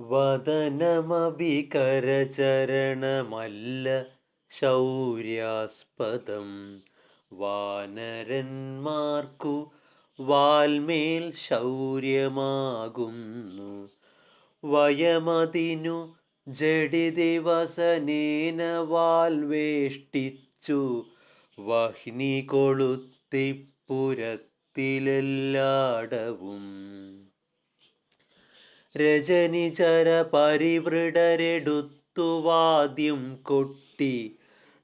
വദനമഭികരചരണമല്ല ശൗര്യാസ്പദം. വാനരന്മാർക്കു വാൽമേൽ ശൗര്യമാകുന്നു. വയമതിനു ജഡിദിവസനേന വാൽവേഷ്ടിച്ചു. വഹ്നി കൊളുത്തിപ്പുരത്തിലെല്ലാടവും രജനിചര പരിവൃടരെടുത്തുവാദ്യം കൊട്ടി.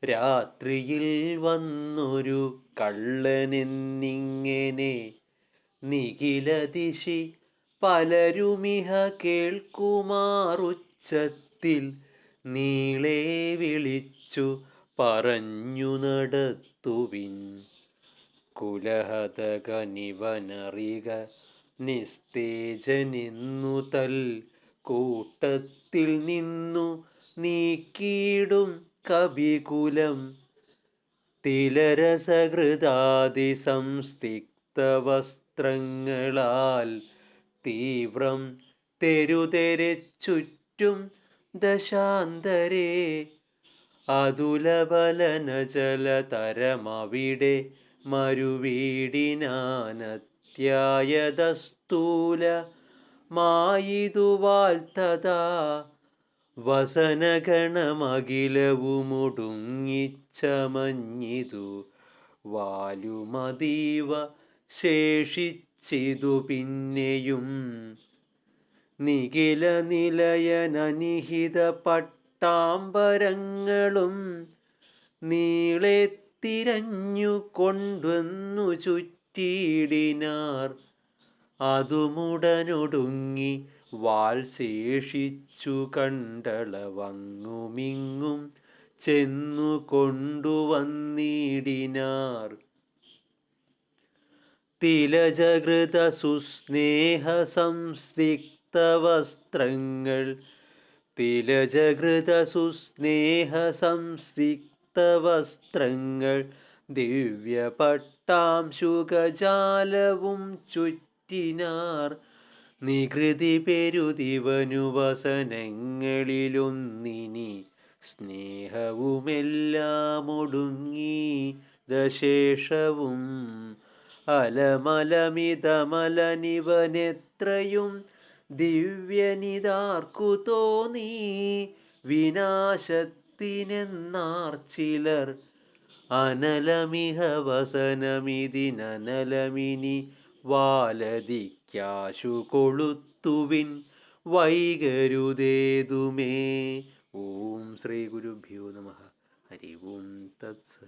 രാത്രിയിൽ വന്നൊരു കള്ളനെന്നിങ്ങനെ നിഖിലദിശി പലരുമിഹ കേൾക്കുമാറുച്ചത്തിൽ നീളെ വിളിച്ചു പറഞ്ഞു നടത്തുവിൻ. കുലഹതകനിവനറിക നിസ്തേജനെന്നു തൽ കൂട്ടത്തിൽ നിന്നു നീക്കിയിടും കവികുലം. തിലരസകൃതാതി സംസ്തിക്ത വസ്ത്രങ്ങളാൽ തീവ്രം തെരുതെരച്ചുറ്റും ദശാന്തരേ. അതുലബലനജലതരമവിടെ മരുവീടിനാനത്യായതസ്തൂല മായിതുവാൽത്തത വസനഗണമഖിലവുമൊടുങ്ങിച്ചമഞ്ഞിതു വാലുമതീവ ശേഷിച്ചിതു പിന്നെയും. നിഖില നിലയനനിഹിത പട്ടാംബരങ്ങളും നീളെ തിരഞ്ഞു കൊണ്ടുവന്നു ചുറ്റിയിടിനാർ. അതുമുടനൊടുങ്ങി വാൽ ശേഷിച്ചു കണ്ടളവങ്ങുമിങ്ങും ചെന്നു കൊണ്ടുവന്നിടിനാർ. തിലജകൃത സുസ്നേഹ സംസ്തിക്ത വസ്ത്രങ്ങൾ. തിലജകൃത സുസ്നേഹ സംസ്തിക്ത വസ്ത്രങ്ങൾ. ദിവ്യപട്ടാംശുകജാലവും ചുറ്റിനാർ. നികൃതി പെരുതിവനുവസനങ്ങളിലൊന്നിനി സ്നേഹവുമെല്ലാമൊടുങ്ങി ദശേഷവും. അലമലമിതമലനിവനെത്രയും ദിവ്യനിതാർക്കു തോന്നി വിനാശത്തിനെന്നാർ ചിലർ അനലമിഹ വസനമിതിനനലമിനി വാലതിക്കാശു കൊളുത്തുവിൻ വൈകരുതേതുമേ. ഓം ശ്രീ ഗുരുഭ്യോ നമ. ഹരി ഓം തത്സ